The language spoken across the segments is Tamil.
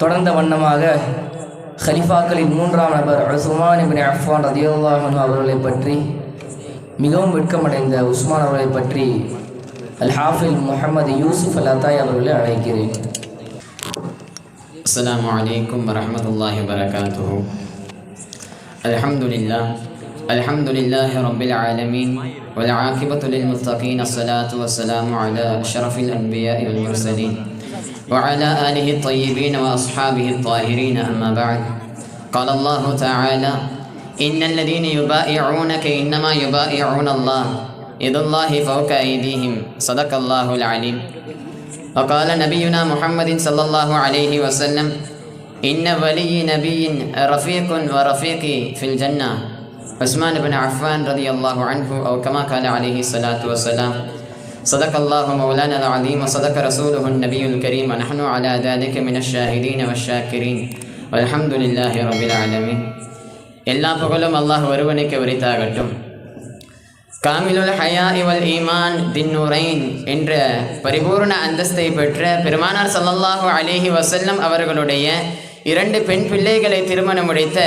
தொடர்ந்த வண்ணமாக ஹலிஃபாக்களின் மூன்றாம் நபர் உஸ்மான் இபின் அஃபான் ரதியுல்லாஹன் அவர்களை பற்றி மிகவும் வெட்கமடைந்த உஸ்மான் அவர்களை பற்றி அல் ஹாஃபில் முஹம்மது யூசுப் அல் அத்தாய் அவர்களை அழைக்கிறேன் السلام عليكم ورحمة الله وبركاته الحمد لله الحمد لله رب العالمين والعاقبة للمتقين الصلاة والسلام على أشرف الأنبياء والمرسلين وعلى آله الطيبين وأصحابه الطاهرين أما بعد. قال الله تعالى إن الذين يبائعونك إنما يبائعون الله يد الله فوق أيديهم. صدق الله العليم. وقال نبينا محمد صلى الله عليه وسلم إن ولي نبي رفيق ورفيقي في الجنة. عثمان بن عفان رضي الله عنه أو كما قال عليه الصلاة والسلام صدق الله مولانا العظيم وصدق رسوله النبي الكريم ونحن على ذلك من الشاهدين والشاكرين والحمد لله رب العالمين எல்லா புகழும் அல்லாஹ் ஒருவனுக்கு உரித்தாகட்டும் காமிலுல் ஹயா இவல் ஈமான் தின்னுரைன் என்ற பரிபூர்ண அந்தஸ்தை பெற்ற பெருமானார் ஸல்லல்லாஹு அலைஹி வஸல்லம் அவர்களுடைய இரண்டு பெண் பிள்ளைகளை திருமணம் முடித்த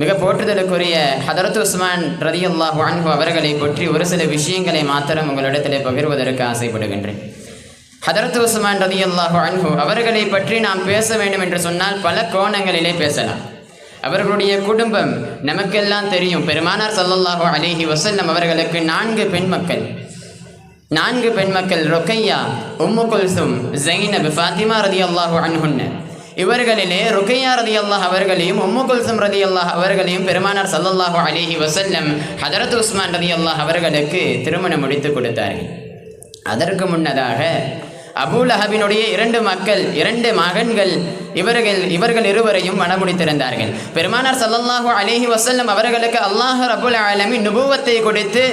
மிக போற்றுதலுக்குரிய ஹதரத் உஸ்மான் ரதி ரதியல்லாஹு அன்ஹு அவர்களை பற்றி ஒரு சில விஷயங்களை மாத்திரம் உங்களிடத்தில் பகிர்வதற்கு ஆசைப்படுகின்றேன். ஹதரத் உஸ்மான் ரதியல்லாஹு அன்ஹு அவர்களை பற்றி நாம் பேச வேண்டும் என்று சொன்னால் பல கோணங்களிலே பேசலாம். அவர்களுடைய குடும்பம் நமக்கெல்லாம் தெரியும். பெருமானார் சல்லல்லாஹு அலைஹி வசல்லம் அவர்களுக்கு நான்கு பெண் மக்கள் நான்கு பெண் மக்கள் ரொக்கையா உம்மு குல்சும் ஜைனப் ஃபாத்திமா ரதியல்லாஹு அன்ஹுன்ன. இவர்களிலே ருக்கையா ரதி அல்லாஹ் அவர்களையும் உம்மு குல்சம் ரதி அல்லாஹ் அவர்களையும் பெருமானார் சல்லல்லாஹு அலிஹி வசல்லம் ஹதரத் உஸ்மான் ரதி அல்லாஹ் அவர்களுக்கு திருமணம் முடித்து கொடுத்தார்கள். அதற்கு முன்னதாக அபூலஹபினுடைய இரண்டு மக்கள் இரண்டு மகன்கள் இவர்கள் இவர்கள் இருவரையும் மணமுடித்திருந்தார்கள். பெருமானார் ஸல்லல்லாஹு அலேஹி வசல்லம் அவர்களுக்கு அல்லாஹ் அபுல் ஆலமி நுபுவத்தை கொடுத்து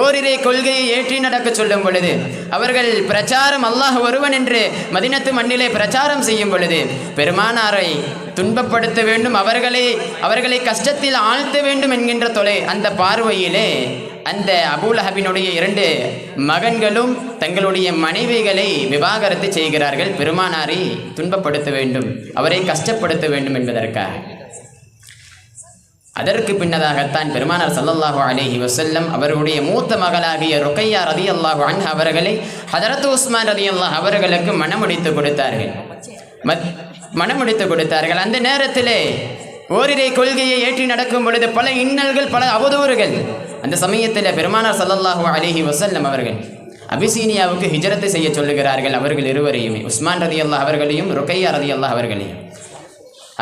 ஓரிரை கொள்கையை ஏற்றி நடக்க சொல்லும் பொழுது அவர்கள் பிரச்சாரம் அல்லாஹ் ஒருவன் என்று மதினத்து மண்ணிலே பிரச்சாரம் செய்யும் பொழுது பெருமானாரை துன்பப்படுத்த வேண்டும் அவர்களை அவர்களை கஷ்டத்தில் ஆழ்த்த வேண்டும் என்கின்ற தொலை அந்த பார்வையிலே அந்த அபுலஹபினுடைய இரண்டு மகன்களும் தங்களுடைய மனைவிகளை விவாகரத்து செய்கிறார்கள். பெருமானாரை துன்பப்படுத்த வேண்டும் அவரை கஷ்டப்படுத்த வேண்டும் என்பதற்காக. அதற்கு பின்னதாகத்தான் பெருமானார் சல்லல்லாஹு அலேஹி வசல்லம் அவருடைய மூத்த மகளாகிய ருக்கையா ரதியல்லாஹு அன் அவர்களை ஹதரத் உஸ்மான் ரதியல்லாஹ் அவர்களுக்கு மனமுடித்து கொடுத்தார்கள். மத் கொடுத்தார்கள். அந்த நேரத்திலே ஓரிரை கொள்கையை ஏற்றி நடக்கும் பொழுது பல இன்னல்கள் பல அவதூறுகள். அந்த சமயத்தில் பெருமானார் ஸல்லல்லாஹு அலிஹி வசல்லம் அவர்கள் அபிசீனியாவுக்கு ஹிஜரத்தை செய்ய சொல்லுகிறார்கள் அவர்கள் இருவரையுமே. உஸ்மான் ரதி அல்லாஹ் அவர்களையும் ருக்கையா ரதி அல்லாஹ் அவர்களையும்.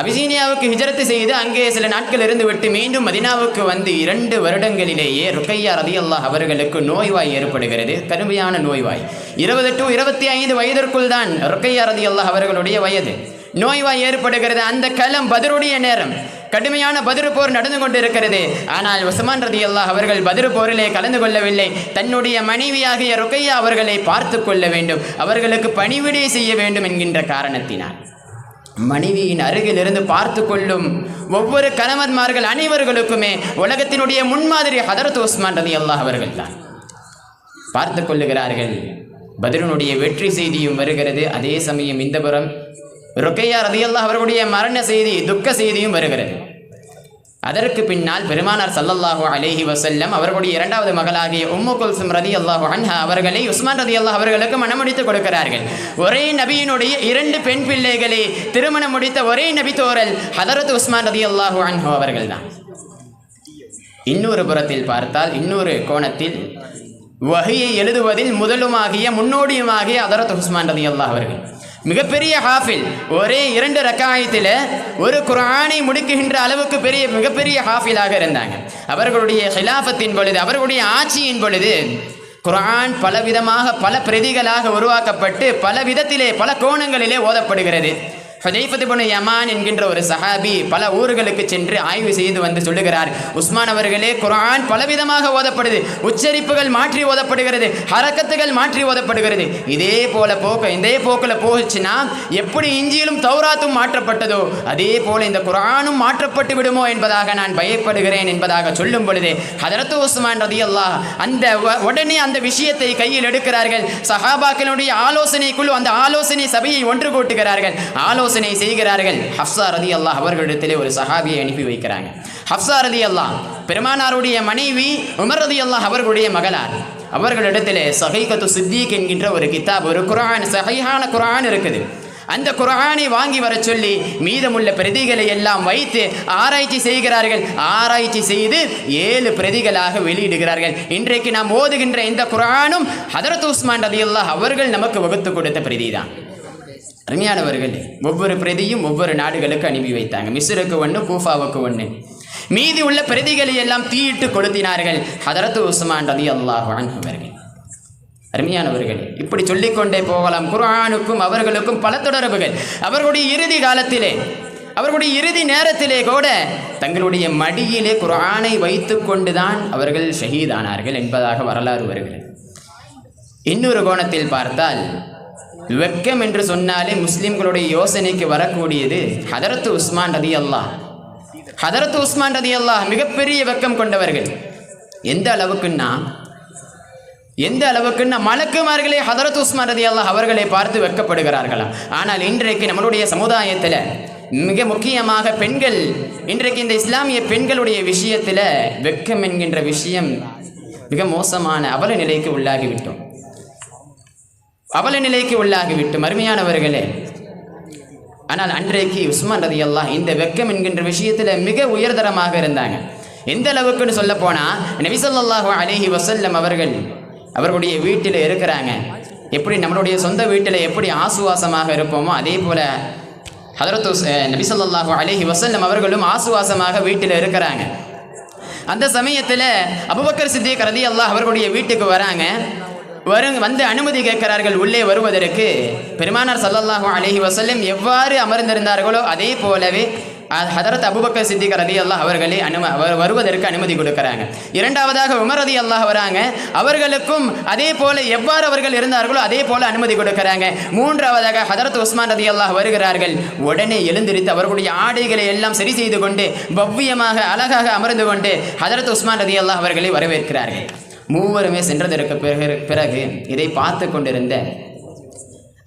அபிசீனியாவுக்கு ஹிஜரத்து செய்து அங்கே சில நாட்கள் இருந்து விட்டு மீண்டும் மதினாவுக்கு வந்து இரண்டு வருடங்களிலேயே ருக்கையா ரதி அல்லாஹ் அவர்களுக்கு நோய்வாய் ஏற்படுகிறது. கடுமையான நோய்வாய். இருபது டு இருபத்தி ஐந்து வயதிற்குள் தான் ருக்கையா ரதி அல்லாஹ் அவர்களுடைய வயது. நோய்வாய் ஏற்படுகிறது. அந்த களம் பதிலுடைய நேரம். கடுமையான பதிரு போர் நடந்து கொண்டிருக்கிறது. ஆனால் உஸ்மான் ரதி அல்லாஹ் அவர்கள் பதிரு போரிலே கலந்து கொள்ளவில்லை. தன்னுடைய மனைவியாகிய ருக்கையா அவர்களை பார்த்து கொள்ள வேண்டும். அவர்களுக்கு பணிவிடை செய்ய வேண்டும் என்கின்ற காரணத்தினால். மனைவியின் அருகில் இருந்து பார்த்து கொள்ளும் ஒவ்வொரு கணவன்மார்கள் அனைவர்களுக்குமே உலகத்தினுடைய முன்மாதிரி ஹதரத் உஸ்மான் ரதி அல்லாஹ் அவர்கள் தான் பார்த்து கொள்ளுகிறார்கள். பதிரனுடைய வெற்றி செய்தியும் வருகிறது. அதே சமயம் இந்த புறம் ருக்கையா ரதியல்லாஹ் அவர்களுடைய மரண செய்தி துக்க செய்தியும் வருகிறது. அதற்கு பின்னால் பெருமானார் ஸல்லல்லாஹு அலேஹி வசல்லம் அவர்களுடைய இரண்டாவது மகளாகிய உம்மு குல்சும் ரதி அல்லாஹு அன்ஹா அவர்களை உஸ்மான் ரதி அல்லாஹ் அவர்களுக்கு மனமுடித்து கொடுக்கிறார்கள். ஒரே நபியினுடைய இரண்டு பெண் பிள்ளைகளை திருமணம் முடித்த ஒரே நபி தோரல் ஹதரத் உஸ்மான் ரதி அல்லாஹு அன்ஹோ அவர்கள் தான். இன்னொரு புறத்தில் பார்த்தால் இன்னொரு கோணத்தில் வகையை எழுதுவதில் முதலுமாகிய முன்னோடியுமாகிய அதரத் உஸ்மான் ரதி அல்லாஹ் அவர்கள். மிகப்பெரிய ஹாஃபில். ஒரே இரண்டு ரக்காயத்தில் ஒரு குரானை முடிக்குகின்ற அளவுக்கு பெரிய மிகப்பெரிய ஹாஃபிலாக இருந்தாங்க. அவர்களுடைய ஹிலாஃபத்தின் பொழுது அவர்களுடைய ஆட்சியின் பொழுது குரான் பலவிதமாக பல பிரதிகளாக உருவாக்கப்பட்டு பல விதத்திலே பல கோணங்களிலே ஓதப்படுகிறது. ஹுதைஃபத்துபனு யமான் என்கின்ற ஒரு சஹாபி பல ஊர்களுக்கு சென்று ஆய்வு செய்து வந்து சொல்லுகிறார். உஸ்மான் அவர்களே குரான் பலவிதமாக ஓதப்படுது. உச்சரிப்புகள் மாற்றி ஓதப்படுகிறது. ஹரக்கத்துகள் மாற்றி ஓதப்படுகிறது. இதே போல போக்க இதே போக்கில் போச்சுன்னா எப்படி இஞ்சியிலும் தௌராத்தும் மாற்றப்பட்டதோ அதே போல இந்த குரானும் மாற்றப்பட்டு விடுமோ என்பதாக நான் பயப்படுகிறேன் என்பதாக சொல்லும் பொழுது ஹதரத்து உஸ்மான் ரதியல்லாஹ் அந்த உடனே அந்த விஷயத்தை கையில் எடுக்கிறார்கள். சஹாபாக்களுடைய ஆலோசனைக்குள் அந்த ஆலோசனை சபையை ஒன்று கூட்டுகிறார்கள். ஆலோசனை செய்கிறார்கள். ஹப்சா ரதி அல்லாஹ் அவர்களிடத்திலே ஒரு சஹாபியை அனுப்பி வைக்கிறாங்க. ஹப்சா ரதி அல்லாஹ் பெருமானாருடைய மனைவி உமர் ரதி அல்லாஹ் அவர்களுடைய மகளார். அவர்களிடத்திலே சஹைகத்து சித்திக் என்கின்ற ஒரு கிதாப் ஒரு குரான் சஹைஹான குரான் இருக்குது. அந்த குரானை வாங்கி வர சொல்லி மீதமுள்ள பிரதிகளை எல்லாம் வைத்து ஆராய்ச்சி செய்கிறார்கள். ஆராய்ச்சி செய்து ஏழு பிரதிகளாக வெளியிடுகிறார்கள். இன்றைக்கு நாம் ஓதுகின்ற இந்த குரானும் ஹதரத் உஸ்மான் ரதியுல்லா அவர்கள் நமக்கு வகுத்து கொடுத்த பிரதி தான் அருமையானவர்கள் ஒவ்வொரு பிரதியும் ஒவ்வொரு நாடுகளுக்கு அனுப்பி வைத்தாங்க. மிஸ்ருக்கு ஒன்று கூஃபாவுக்கு ஒன்று மீதி உள்ள பிரதிகளை எல்லாம் தீயிட்டு கொளுத்தினார்கள். ஹதரத்து உஸ்மான் ரதி அல்லாஹ் அவர்கள். அருமையானவர்கள் இப்படி சொல்லிக்கொண்டே போகலாம். குர்ஆனுக்கும் அவர்களுக்கும் பல தொடர்புகள். அவர்களுடைய இறுதி காலத்திலே அவர்களுடைய இறுதி நேரத்திலே கூட தங்களுடைய மடியிலே குர்ஆனை வைத்துக் கொண்டுதான் அவர்கள் ஷஹீதானார்கள் என்பதாக வரலாறு வருகிறது. இன்னொரு கோணத்தில் பார்த்தால் வெக்கம் என்று சொன்னாலே முஸ்லிம்களுடைய யோசனைக்கு வரக்கூடியது ஹதரத்து உஸ்மான் ரதி அல்லாஹ் ஹதரத்து உஸ்மான் ரதி அல்லாஹ் மிகப்பெரிய வெக்கம் கொண்டவர்கள். எந்த அளவுக்குன்னா எந்த அளவுக்குன்னா மலக்குமார்களே ஹதரத் உஸ்மான் ரதி அல்லாஹ் அவர்களை பார்த்து வெட்கப்படுகிறார்களாம் ஆனால் இன்றைக்கு நம்மளுடைய சமுதாயத்தில் மிக முக்கியமாக பெண்கள் இன்றைக்கு இந்த இஸ்லாமிய பெண்களுடைய விஷயத்தில் வெட்கம் என்கின்ற விஷயம் மிக மோசமான அவல நிலைக்கு உள்ளாகிவிட்டோம். அவல நிலைக்கு உள்ளாகிவிட்டு அருமையானவர்களே ஆனால் அன்றைக்கு உஸ்மான் ரதி அல்லாஹ் இந்த வெக்கம் என்கின்ற விஷயத்தில் மிக உயர்தரமாக இருந்தாங்க. எந்த அளவுக்குன்னு சொல்ல போனால் நபிசல்லாஹு அலேஹி வசல்லம் அவர்கள் அவர்களுடைய வீட்டில் இருக்கிறாங்க. எப்படி நம்மளுடைய சொந்த வீட்டில் எப்படி ஆசுவாசமாக இருப்போமோ அதே போல் ஹதரத்து நபிசல்லாஹு அலேஹி வசல்லம் அவர்களும் ஆசுவாசமாக வீட்டில் இருக்கிறாங்க. அந்த சமயத்தில் அபுபக்கர் சித்திக் ரதி அல்லாஹ் அவர்களுடைய வீட்டுக்கு வராங்க. வரும் வந்து அனுமதி கேட்கிறார்கள் உள்ளே வருவதற்கு. பெருமானார் ஸல்லல்லாஹு அலஹி வசல்லம் எவ்வாறு அமர்ந்திருந்தார்களோ அதே போலவே ஹதரத் அபுபக்கர் சித்திக் ரதி அல்லாஹ் அவர்களே அனும வருவதற்கு அனுமதி கொடுக்குறாங்க. இரண்டாவதாக உமர் ரதி அல்லாஹ் வராங்க அவர்களுக்கும் அதே போல எவ்வாறு அவர்கள் இருந்தார்களோ அதே போல அனுமதி கொடுக்குறாங்க. மூன்றாவதாக ஹதரத் உஸ்மான் ரதி அல்லாஹ் வருகிறார்கள் உடனே எழுந்திருத்து அவர்களுடைய ஆடைகளை எல்லாம் சரி செய்து கொண்டு பவ்யமாக அழகாக அமர்ந்து கொண்டு ஹதரத் உஸ்மான் ரதி அல்லாஹ் அவர்களை வரவேற்கிறார்கள். மூவருமே சென்றதற்கு பிறகு பிறகு இதை பார்த்து கொண்டிருந்த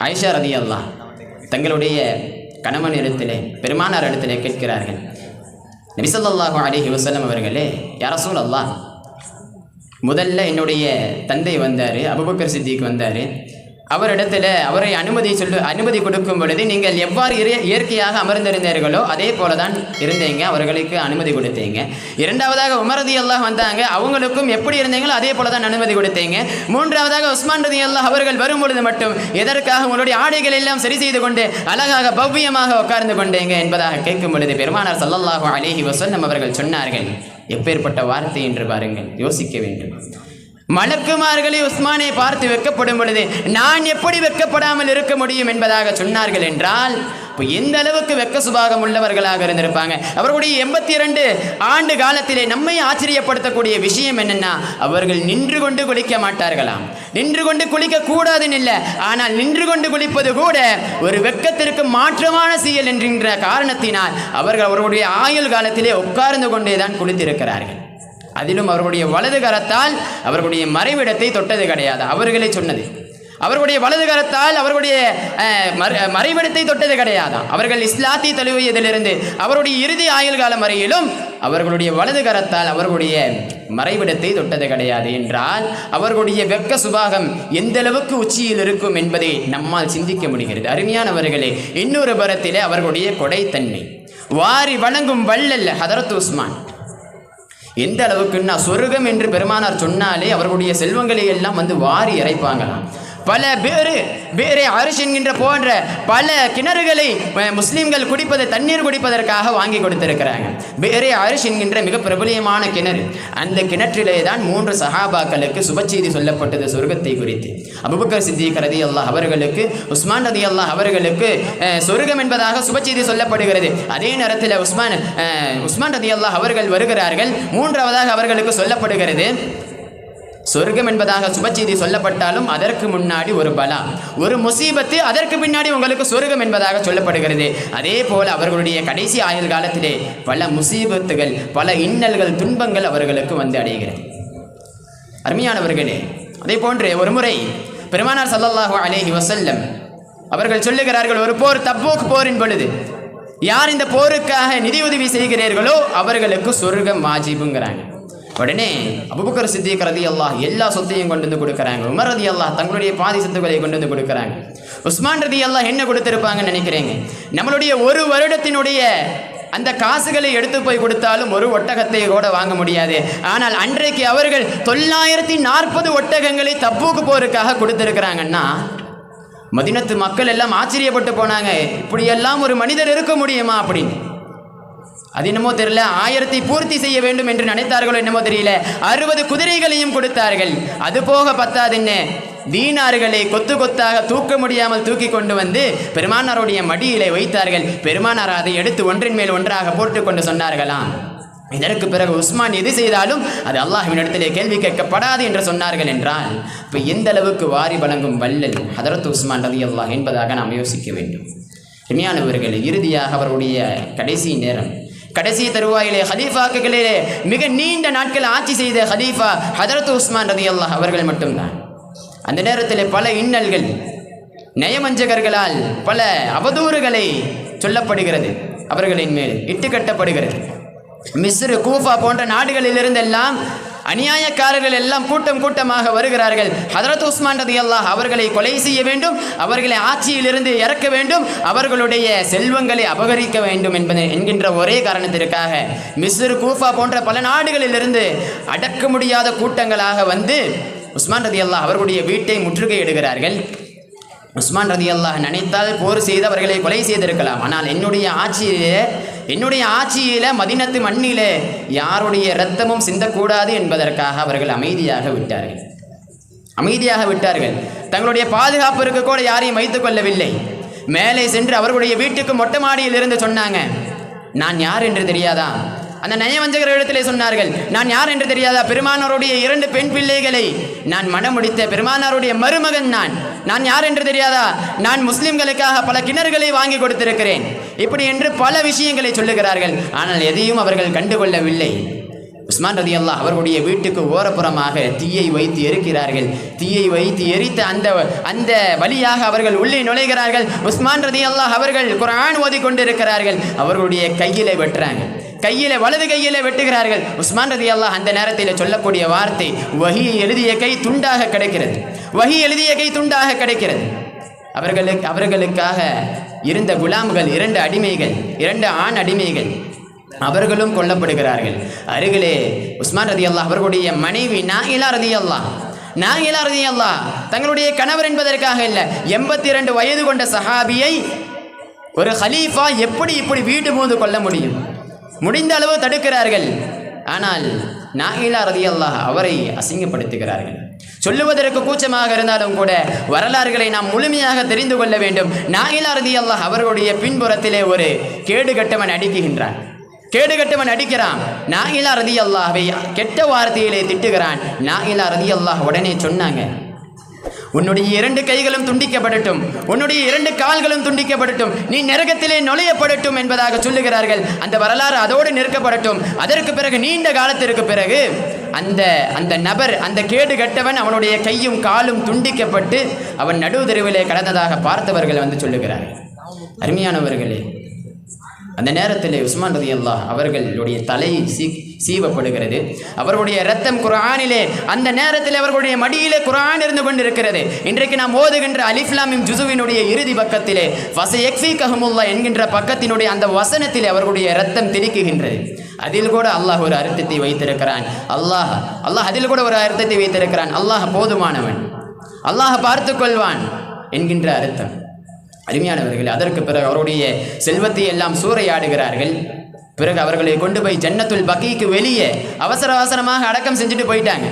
ஐஷா ரதி அல்லாஹ் தங்களுடைய கணவன் இடத்திலே பெருமானார் இடத்திலே கேட்கிறார்கள். நபிசல்லாஹு அலைஹி வசலம் அவர்களே யாரசூல் அல்லாஹ் முதல்ல என்னுடைய தந்தை வந்தார் அபுபக்கர் சித்திக்கு வந்தார். அவரிடத்தில் அவரை அனுமதி சொல்லு அனுமதி கொடுக்கும் பொழுது நீங்கள் எவ்வாறு இயற்கையாக அமர்ந்திருந்தீர்களோ அதே போல தான் இருந்தீங்க அவர்களுக்கு அனுமதி கொடுத்தீங்க. இரண்டாவதாக உமரதி அல்லாஹ் வந்தாங்க அவங்களுக்கும் எப்படி இருந்தீங்களோ அதே போல தான் அனுமதி கொடுத்தீங்க. மூன்றாவதாக உஸ்மான் ரதி அல்லாஹ் அவர்கள் வரும் பொழுது மட்டும் எதற்காக உங்களுடைய ஆடைகள் எல்லாம் சரி செய்து கொண்டு அழகாக பவ்யமாக உட்கார்ந்து கொண்டீங்க என்பதாக கேட்கும் பொழுது பெருமானார் சல்லல்லாஹு அலேஹி வஸல்லம் அவர்கள் சொன்னார்கள். எப்பேற்பட்ட வார்த்தை என்று பாருங்கள் யோசிக்க வேண்டும். மலக்குமார்களே உஸ்மானை பார்த்து வெட்கப்படும் பொழுது நான் எப்படி வெட்கப்படாமல் இருக்க முடியும் என்பதாக சொன்னார்கள் என்றால் இப்போ எந்த அளவுக்கு வெக்க சுபாகம் உள்ளவர்களாக இருந்திருப்பாங்க? அவர்களுடைய எண்பத்தி இரண்டு ஆண்டு காலத்திலே நம்மை ஆச்சரியப்படுத்தக்கூடிய விஷயம் என்னன்னா அவர்கள் நின்று கொண்டு குளிக்க மாட்டார்களாம். நின்று கொண்டு குளிக்க கூடாதுன்னு இல்லை ஆனால் நின்று கொண்டு குளிப்பது கூட ஒரு வெக்கத்திற்கு மாற்றமான செயல் என்கின்ற காரணத்தினால் அவர்கள் அவர்களுடைய ஆயுள் காலத்திலே உட்கார்ந்து கொண்டே தான் குளித்திருக்கிறார்கள். அதிலும் அவர்களுடைய வலது கரத்தால் அவர்களுடைய மறைவிடத்தை தொட்டது கிடையாது. அவர்களே சொன்னது. அவர்களுடைய வலது கரத்தால் அவர்களுடைய மறைவிடத்தை தொட்டது கிடையாதான் அவர்கள் இஸ்லாத்தை தழுவியதிலிருந்து அவருடைய இறுதி ஆயுள் காலம் வரையிலும் அவர்களுடைய வலது கரத்தால் அவர்களுடைய மறைவிடத்தை தொட்டது கிடையாது என்றால் அவர்களுடைய வெக்க சுபாகம் எந்த அளவுக்கு உச்சியில் இருக்கும் என்பதை நம்மால் சிந்திக்க முடிகிறது. அருமையானவர்களே இன்னொரு பரத்திலே அவர்களுடைய கொடைத்தன்மை. வாரி வழங்கும் வள்ளல் ஹதரத் உஸ்மான். எந்த அளவுக்குன்னா சொர்க்கம் என்று பெருமானார் சொன்னாலே அவர்களுடைய செல்வங்களை எல்லாம் வந்து வாரி இறைப்பாங்களாம். பல பேரு பேரே அரிசி என்கின்ற போன்ற பல கிணறுகளை முஸ்லீம்கள் குடிப்பது தண்ணீர் குடிப்பதற்காக வாங்கி கொடுத்திருக்கிறாங்க. பேரே அரிசி என்கின்ற மிக பிரபலியமான கிணறு. அந்த கிணற்றிலே தான் மூன்று சஹாபாக்களுக்கு சுபச்செய்தி சொல்லப்பட்டது சொர்க்கத்தை குறித்து. அபுபக்கர் சித்திக் ரதி அல்லாஹ் அவர்களுக்கு உஸ்மான் ரதி அல்லாஹ் அவர்களுக்கு சொர்க்கம் என்பதாக சுபச்செய்தி சொல்லப்படுகிறது. அதே நேரத்தில் உஸ்மான் உஸ்மான் ரதி அல்லாஹ் அவர்கள் வருகிறார்கள். மூன்றாவதாக அவர்களுக்கு சொல்லப்படுகிறது. சொர்க்கம் என்பதாக சுபச்செய்தி சொல்லப்பட்டாலும் அதற்கு முன்னாடி ஒரு பலா. ஒரு முசீபத்து அதற்கு பின்னாடி உங்களுக்கு சொர்க்கம் என்பதாக சொல்லப்படுகிறது. அதே போல அவர்களுடைய கடைசி ஆயுள் காலத்திலே பல முசீபத்துகள் பல இன்னல்கள் துன்பங்கள் அவர்களுக்கு வந்து அடைகிறது. அருமையானவர்களே அதே போன்று ஒரு முறை பெருமானார் ஸல்லல்லாஹு அலேஹி வசல்லம் அவர்கள் சொல்லுகிறார்கள் ஒரு போர் தப்போக் போரின் பொழுது யார் இந்த போருக்காக நிதியுதவி செய்கிறீர்களோ அவர்களுக்கு சொர்க்கம் வாஜிபுங்கிறாங்க. உடனே அபுபக்கர் சித்திக் ரதி அல்லாஹ் எல்லா சொத்தையும் கொண்டு வந்து கொடுக்குறாங்க. உமர் ரதி அல்லாஹ் தங்களுடைய பாதி சொத்துக்களை கொண்டு வந்து கொடுக்குறாங்க. உஸ்மான் ரதி அல்லாஹ் என்ன கொடுத்துருப்பாங்கன்னு நினைக்கிறீங்க? நம்மளுடைய ஒரு வருடத்தினுடைய அந்த காசுகளை எடுத்து போய் கொடுத்தாலும் ஒரு ஒட்டகத்தை கூட வாங்க முடியாது. ஆனால் அன்றைக்கு அவர்கள் தொள்ளாயிரத்தி நாற்பது ஒட்டகங்களை தப்புக்கு போருக்காக கொடுத்துருக்குறாங்கன்னா மதினத்து மக்கள் எல்லாம் ஆச்சரியப்பட்டு போனாங்க. இப்படியெல்லாம் ஒரு மனிதர் இருக்க முடியுமா அப்படின்னு. அது என்னமோ தெரியல. ஆயிரத்தை பூர்த்தி செய்ய வேண்டும் என்று நினைத்தார்களோ என்னமோ தெரியல. அறுபது குதிரைகளையும் கொடுத்தார்கள். அது போக பத்தாதுன்னு தீனார்களை கொத்து கொத்தாக தூக்க முடியாமல் தூக்கி கொண்டு வந்து பெருமானாருடைய மடியிலே வைத்தார்கள். பெருமானார் அதை எடுத்து ஒன்றின் மேல் ஒன்றாக போட்டுக்கொண்டு சொன்னார்களாம். இதற்கு பிறகு உஸ்மான் எது செய்தாலும் அது அல்லாஹ்வின் இடத்திலே கேள்வி கேட்கப்படாது என்று சொன்னார்கள் என்றால் இப்போ எந்த அளவுக்கு வாரி வழங்கும் வல்லல் ஹதரத் உஸ்மான் ரதி அல்லாஹ் என்பதாக நாம் யோசிக்க வேண்டும். இனியானவர்கள் இறுதியாக அவருடைய கடைசி நேரம். கடைசி தருவாயிலே ஹலீஃபாக்களிலே மிக நீண்ட நாட்கள் ஆட்சி செய்த ஹலீஃபா ஹதரத் உஸ்மான் ரதி அல்லாஹ் அவர்கள் மட்டும்தான். அந்த நேரத்தில் பல இன்னல்கள் நயமஞ்சகர்களால் பல அவதூறுகளை சொல்லப்படுகிறது அவர்களின் மேல் இட்டுக்கட்டப்படுகிறது. மிஸ்ரு கூஃபா போன்ற நாடுகளிலிருந்தெல்லாம் அநியாயக்காரர்கள் எல்லாம் கூட்டம் கூட்டமாக வருகிறார்கள். ஹதரத் உஸ்மான் ரதி அல்லாஹ் அவர்களை கொலை செய்ய வேண்டும் அவர்களை ஆட்சியிலிருந்து இறக்க வேண்டும் அவர்களுடைய செல்வங்களை அபகரிக்க வேண்டும் என்பது என்கின்ற ஒரே காரணத்திற்காக மிஸ்ரு கூஃபா போன்ற பல நாடுகளிலிருந்து அடக்க முடியாத கூட்டங்களாக வந்து உஸ்மான் ரதி அல்லாஹ் அவர்களுடைய வீட்டை முற்றுகையிடுகிறார்கள். உஸ்மான் ரதி அல்லாஹ் நினைத்தால் போர் செய்து அவர்களை கொலை செய்திருக்கலாம். ஆனால் என்னுடைய ஆட்சியிலே என்னுடைய ஆட்சியில மதினத்து மண்ணிலே யாருடைய இரத்தமும் சிந்தக்கூடாது என்பதற்காக அவர்கள் அமைதியாக விட்டார்கள். அமைதியாக விட்டார்கள். தங்களுடைய பாதுகாப்பிற்கு கூட யாரையும் வைத்துக் கொள்ளவில்லை. மேலே சென்று அவர்களுடைய வீட்டுக்கு மொட்டை மாடியில் இருந்து சொன்னாங்க நான் யார் என்று தெரியாதா? அந்த நயவஞ்சகர்களிடத்திலே சொன்னார்கள் நான் யார் என்று தெரியாதா? பெருமானாருடைய இரண்டு பெண் பிள்ளைகளை. நான் மணமுடித்த பெருமானாருடைய மருமகன் நான். நான் யார் என்று தெரியாதா? நான் முஸ்லிம்களுக்காக பல கிணறுகளை வாங்கி கொடுத்திருக்கிறேன். இப்படி என்று பல விஷயங்களை சொல்லுகிறார்கள். ஆனால் எதையும் அவர்கள் கண்டுகொள்ளவில்லை. உஸ்மான் ரதி அல்லா அவர்களுடைய வீட்டுக்கு ஓரப்புறமாக தீயை வைத்து எரிக்கிறார்கள். தீயை வைத்து எரித்த அந்த அந்த வழியாக அவர்கள் உள்ளே நுழைகிறார்கள். உஸ்மான் ரதி அல்லாஹ் அவர்கள் குரான் ஓதி கொண்டிருக்கிறார்கள் அவர்களுடைய கையிலே வெட்டுறாங்க. கையில வலது கையிலே வெட்டுகிறார்கள். உஸ்மான் ரதி அல்லாஹ் அந்த நேரத்தில் சொல்லக்கூடிய வார்த்தை வஹி எழுதிய கை துண்டாக கிடைக்கிறது. வஹி எழுதிய கை துண்டாக கிடைக்கிறது. அவர்களுக்கு அவர்களுக்காக இருந்த குலாம்கள் இரண்டு அடிமைகள் இரண்டு ஆண் அடிமைகள் அவர்களும் கொல்லப்படுகிறார்கள். அருகிலே உஸ்மான் ரதி அல்லாஹ் அவர்களுடைய மனைவி நாயிலா ரதி அல்லாஹ் நாயிலா ரதி அல்லாஹ் தங்களுடைய கணவர் என்பதற்காக இல்லை எண்பத்தி இரண்டு வயது கொண்ட சஹாபியை ஒரு ஹலீஃபா எப்படி இப்படி வீடு மூந்து கொள்ள முடியும்? முடிந்த அளவு தடுக்கிறார்கள். ஆனால் நாயிலா ரதி அல்லாஹ் அவரை அசிங்கப்படுத்துகிறார்கள். சொல்லுவதற்கு கூச்சமாக இருந்தாலும் கூட வரலாறுகளை நாம் முழுமையாக தெரிந்து கொள்ள வேண்டும். நாயிலா ரதி அல்லாஹ் அவர்களுடைய பின்புறத்திலே ஒரு கேடு கட்டவன் அடிக்குகின்றான். கேடு கட்டவன் அடிக்கிறான். நாயிலா ரதி அல்லாஹை கெட்ட வார்த்தையிலே திட்டுகிறான். நாயிலா ரதி அல்லாஹ் உடனே சொன்னாங்க உன்னுடைய இரண்டு கைகளும் துண்டிக்கப்படட்டும். உன்னுடைய இரண்டு கால்களும் துண்டிக்கப்படட்டும். நீ நரகத்திலே நுழையப்படட்டும் என்பதாக சொல்லுகிறார்கள். அந்த வரலாறு அதோடு நிற்கப்படட்டும். அதற்கு பிறகு நீண்ட காலத்திற்கு பிறகு அந்த அந்த நபர் அந்த கேடு கட்டவன் அவனுடைய கையும் காலும் துண்டிக்கப்பட்டு அவன் நடுவுதெருவிலே கடந்ததாக பார்த்தவர்கள் வந்து சொல்லுகிறார்கள். அருமையானவர்களே அந்த நேரத்தில் உஸ்மான் ரதி அல்லாஹ் அவர்களுடைய தலை சீ சீவப்படுகிறது. அவர்களுடைய ரத்தம் குரானிலே அந்த நேரத்தில் அவர்களுடைய மடியிலே குரான் இருந்து கொண்டிருக்கிறது. இன்றைக்கு நாம் ஓதுகின்ற அலிஃப்லாமிம் ஜுசுவினுடைய இறுதி பக்கத்திலே வச எக்ஸி கஹமுல்லா என்கின்ற பக்கத்தினுடைய அந்த வசனத்திலே அவர்களுடைய ரத்தம் திரிக்குகின்றது. அதில் கூட அல்லாஹ் ஒரு அர்த்தத்தை வைத்திருக்கிறான். அல்லாஹ் அல்லாஹ் அதில் கூட ஒரு அர்த்தத்தை வைத்திருக்கிறான். அல்லாஹ் போதுமானவன். அல்லாஹ் பார்த்து கொள்வான் என்கின்ற அர்த்தம். அருமையானவர்கள் அதற்கு பிறகு அவருடைய செல்வத்தை எல்லாம் சூறையாடுகிறார்கள். பிறகு அவர்களை கொண்டு போய் ஜன்னத்துல் பக்கிக்கு வெளியே அவசர அவசரமாக அடக்கம் செஞ்சுட்டு போயிட்டாங்க.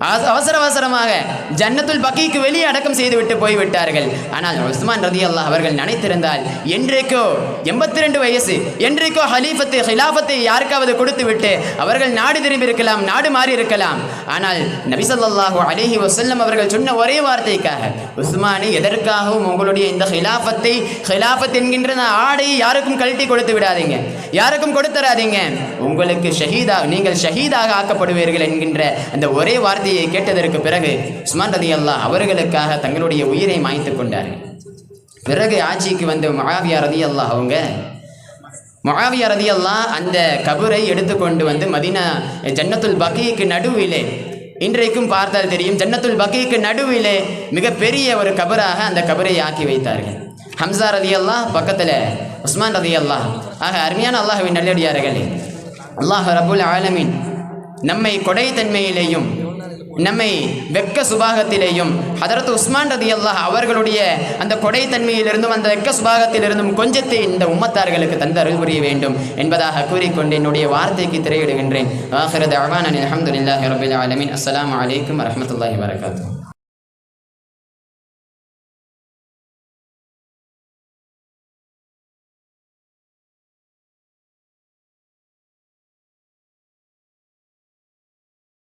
அவசர அவசரமாக ஜன்னத்துல் பக்கிக்கு வெளியே அடக்கம் செய்துவிட்டு போய்விட்டார்கள். ஆனால் உஸ்மான் ரதி அல்லாஹ் அவர்கள் நினைத்திருந்தால் என்றைக்கோ எண்பத்தி ரெண்டு வயசு என்றைக்கோ ஹலீஃபத்தை ஹிலாஃபத்தை யாருக்காவது கொடுத்து விட்டு அவர்கள் நாடு திரும்பி இருக்கலாம் நாடு மாறி இருக்கலாம் ஆனால் நபிசல்லாஹு அலைஹி வசல்லம் அவர்கள் சொன்ன ஒரே வார்த்தைக்காக உஸ்மானி எதற்காகவும் உங்களுடைய இந்த ஹிலாஃபத்தை ஹிலாஃபத் என்கின்ற ஆடை ஆடையை யாருக்கும் கழட்டி கொடுத்து விடாதீங்க. யாருக்கும் கொடுத்துறாதீங்க உங்களுக்கு ஷஹீதா நீங்கள் ஷஹீதாக ஆக்கப்படுவீர்கள் என்கின்ற அந்த ஒரே வார்த்தை வார்த்தையை கேட்டதற்கு பிறகு உஸ்மான் ரதி அல்லாஹ் அவர்களுக்காக தங்களுடைய உயிரை மாய்த்து கொண்டார்கள். பிறகு ஆட்சிக்கு வந்த மகாவியா ரதி அல்லாஹ் அவங்க ரதி அல்லாஹ் அந்த கபரை எடுத்துக்கொண்டு வந்து மதீனா ஜன்னத்துல் பக்கீக்கு நடுவிலே இன்றைக்கும் பார்த்தால் தெரியும் ஜன்னத்துல் பக்கீக்கு நடுவிலே மிகப்பெரிய ஒரு கபராக அந்த கபரை ஆக்கி வைத்தார்கள். ஹம்சா ரலியல்லாஹ் பக்கத்தில் உஸ்மான் ரலியல்லாஹ். ஆக அருமையான அல்லாஹுவின் நல்லடியார்களே அல்லாஹ் ரபுல் ஆலமீன் நம்மை கொடைத்தன்மையிலேயும் நம்மை வெக்க சுபாகத்திலேயும் ஹதரத் உஸ்மான் ரதி அல்லாஹ் அவர்களுடைய அந்த கொடைத்தன்மையிலிருந்தும் அந்த வெக்க சுபாகத்திலிருந்தும் கொஞ்சத்தை இந்த உம்மத்தார்களுக்கு தந்து அருள் புரிய வேண்டும் என்பதாக கூறிக்கொண்டு என்னுடைய வார்த்தைக்கு திரையிடுகின்றேன். ஆஹிரத் அவான் அலமதுல்லாஹி ரபில் ஆலமின். அஸ்ஸலாமு அலைக்கும் வரஹ்மத்துல்லாஹி வரகாத்துஹு